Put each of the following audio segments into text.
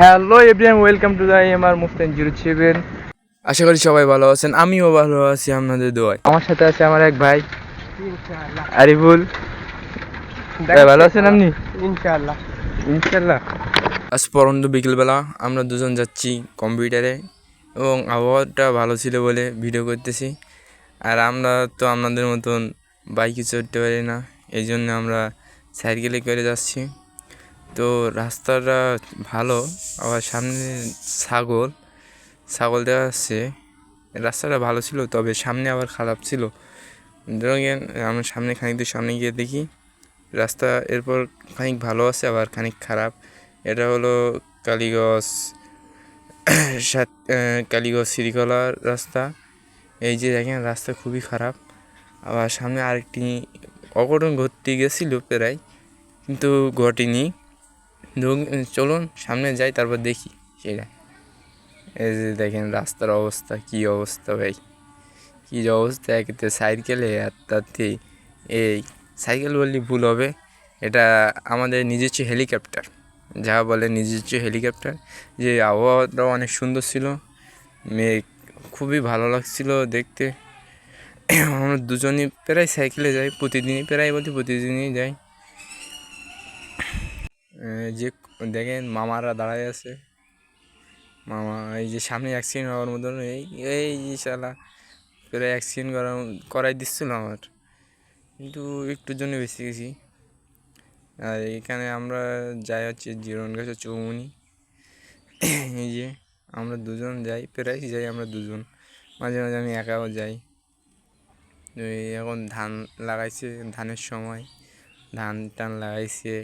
Hello everyone welcome to the M R মুফতেন zero seven আশা করি সবাই ভালো আছেন আমিও ভালো আছি আপনাদের দোয়ায়। আমার সাথে আছে আমার এক ভাই আরিফুল। ভালো আছেন আপনি? ইনশাআল্লাহ। ইনশাল্লাহ আজ পরন্ত বিকেলবেলা আমরা দুজন যাচ্ছি কম্পিউটারে এবং আবহাওয়াটা ভালো ছিল বলে ভিডিও করতেছি। আর আমরা তো আপনাদের মতন বাইকে চড়তে পারি না এই জন্য আমরা সাইকেলে করে যাচ্ছি। তো রাস্তাটা ভালো, আবার সামনে ছাগল ছাগল দেওয়া যাচ্ছে। রাস্তাটা ভালো ছিল, তবে সামনে আবার খারাপ ছিল। ধরেন আমরা সামনে খানিক দূর, সামনে গিয়ে দেখি রাস্তা এরপর খানিক ভালো আছে, আবার খানিক খারাপ। এটা হলো কালীগঞ্জ, সাত কালীগঞ্জ শ্রীকলার রাস্তা। এই যে দেখেন, রাস্তা খুবই খারাপ। আবার সামনে আরেকটি অঘটন ঘটতে গেছিল প্রায়, কিন্তু ঘটেনি। চলুন সামনে যাই, তারপর দেখি সেটা। এই যে দেখেন রাস্তার অবস্থা, কি অবস্থা ভাই। কী যে অবস্থা একেতে সাইকেলে আর তাতে এই সাইকেল বললে ভুল হবে। এটা আমাদের নিজস্ব হেলিকপ্টার। যা বলে নিজস্ব হেলিকপ্টার। যে আবহাওয়াটাও অনেক সুন্দর ছিল। মেঘ খুবই ভালো লাগছিল দেখতে। আমরা দুজনই প্রায় সাইকেলে যাই, প্রতিদিনই প্রায় বলতে প্রতিদিনই যাই। যে দেখেন মামারা দাঁড়ায় আছে। মামা, এই যে সামনে অ্যাক্সিডেন্ট হওয়ার মতন, এই এই যে শালা প্রায় অ্যাক্সিডেন্ট করা, করাই দিচ্ছিল আমার। কিন্তু একটুর জন্য বেঁচে গেছি। আর এখানে আমরা যাই হচ্ছে জিরন গাছে চৌমুনি এই যে আমরা দুজন যাই, প্রায় যাই আমরা দুজন। মাঝে মাঝে আমি একাও যাই। এখন ধান লাগাইছে, ধানের সময়। ধান টান লাগাইছে।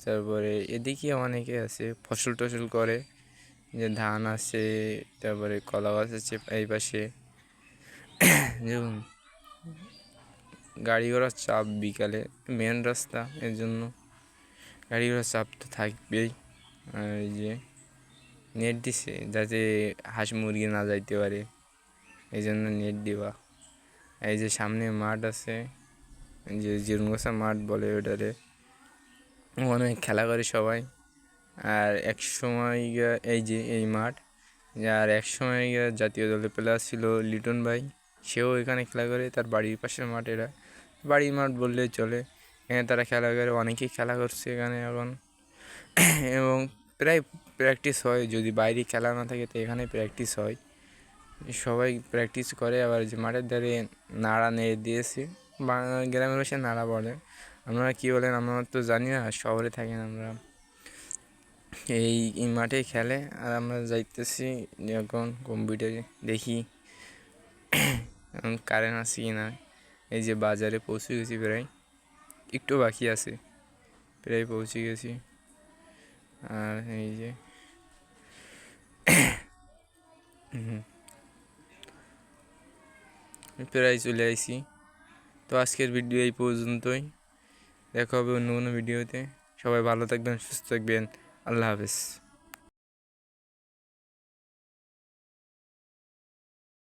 তারপরে এদিকে অনেকে আছে, ফসল টসল করে, যে ধান আছে, তারপরে কলা গাছ আছে এই পাশে। যেমন গাড়ি ঘোড়ার চাপ বিকালে মেন রাস্তা এর জন্য গাড়ি ঘোড়ার চাপ তো থাকবেই। আর যে নেট দিছে, যাতে হাঁস মুরগি না যাইতে পারে এই জন্য নেট দেওয়া। এই যে সামনে মাঠ আছে, যে জিরুনগোসা মাঠ বলে ওটারে। অনেক খেলা করে সবাই। আর এক সময় এই যে এই মাঠ, আর এক সময় জাতীয় দলের প্লেয়ার ছিল লিটন ভাই। সেও এখানে খেলা করে, তার বাড়ির পাশের মাঠ এটা। বাড়ির মাঠ বললেই চলে। এখানে তারা খেলা করে, অনেকেই খেলা করছে এখানে এখন। এবং প্রায় প্র্যাকটিস হয়, যদি বাইরে খেলা না থাকে তো এখানে প্র্যাকটিস হয়। সবাই প্র্যাকটিস করে, আবার যে মাঠের ধারে নাড়া নেড়ে দিয়েছে গ্রামের ভাষায় নাড়া বলে। আপনারা কী বলেন? আমরা তো জানি না, শহরে থাকেন আমরা। এই মাঠে খেলে আর আমরা যাইতেছি এখন কম্পিউটারে দেখি কারেন্ট আছে কি না। এই যে বাজারে পৌঁছে গেছি প্রায়, একটু বাকি আছে। প্রায় পৌঁছে গেছি। আর এই যে। প্রায় চলে আইছি। তো আজকের ভিডিও এই পর্যন্তই। দেখা হবে অন্য কোনো ভিডিওতে। সবাই ভালো থাকবেন সুস্থ থাকবেন। আল্লাহ হাফেজ।